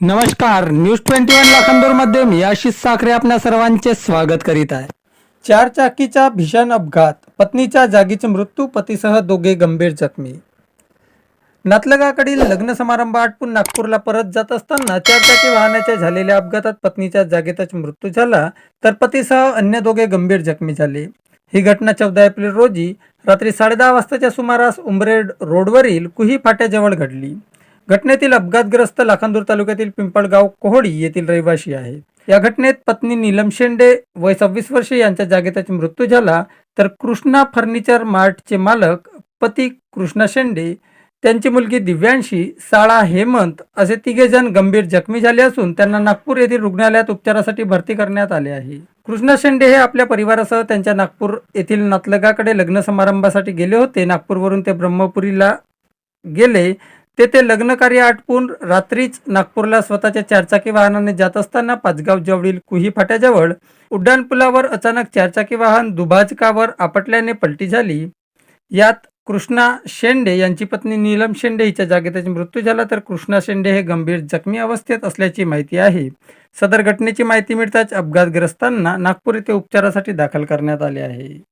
नमस्कार news twenty one लाखांदूरमध्ये मी आशिष साखरे आपल्या सर्वांचे स्वागत करीत आहे. चार चाकीचा भीषण अपघात पत्नीच्या जागीच मृत्यू पतीसह दोघे गंभीर जखमी. नातलगाकडील लग्न समारंभ आटपून नागपूरला परत जात असताना चारचाकी वाहनाच्या झालेल्या अपघातात पत्नीच्या जागेतच मृत्यू झाला तर पतीसह अन्य दोघे गंभीर जखमी झाले. ही घटना चौदा एप्रिल रोजी रात्री साडेदहा वाजताच्या सुमारास उंबरेड रोडवरील कुही फाट्याजवळ घडली. घटनेतील अपघातग्रस्त लाखांदूर तालुक्यातील पिंपळगाव कोहडी येथील रहिवासी आहे. या घटनेत पत्नी नीलम शेंडे वय सव्वीस वर्षे यांच्या जागेतच मृत्यू झाला. तर कृष्णा फर्निचर मार्टचे मालक पती कृष्णा शेंडे त्यांची मुलगी दिव्यांशी साळा हेमंत असे तिघे जण गंभीर जखमी झाले असून त्यांना नागपूर येथील रुग्णालयात उपचारासाठी भरती करण्यात आले आहे. कृष्णा शेंडे हे आपल्या परिवारासह त्यांच्या नागपूर येथील नातलगाकडे लग्न समारंभासाठी गेले होते. नागपूरवरून ते ब्रह्मपुरीला गेले. तेथे लग्न कार्य आटपून रात्रीच नागपूरला स्वतःच्या चारचाकी वाहनाने जात असताना पाचगाव जवळील कुही फाट्याजवळ उड्डाणपुलावर अचानक चारचाकी वाहन दुभाजकावर आपटल्याने पलटी झाली. यात कृष्णा शेंडे यांची पत्नी नीलम शेंडे हिच्या जागेतच मृत्यू झाला तर कृष्णा शेंडे हे गंभीर जखमी अवस्थेत असल्याची माहिती आहे. सदर घटनेची माहिती मिळताच अपघातग्रस्तांना नागपूर येथे उपचारासाठी दाखल करण्यात आले आहे.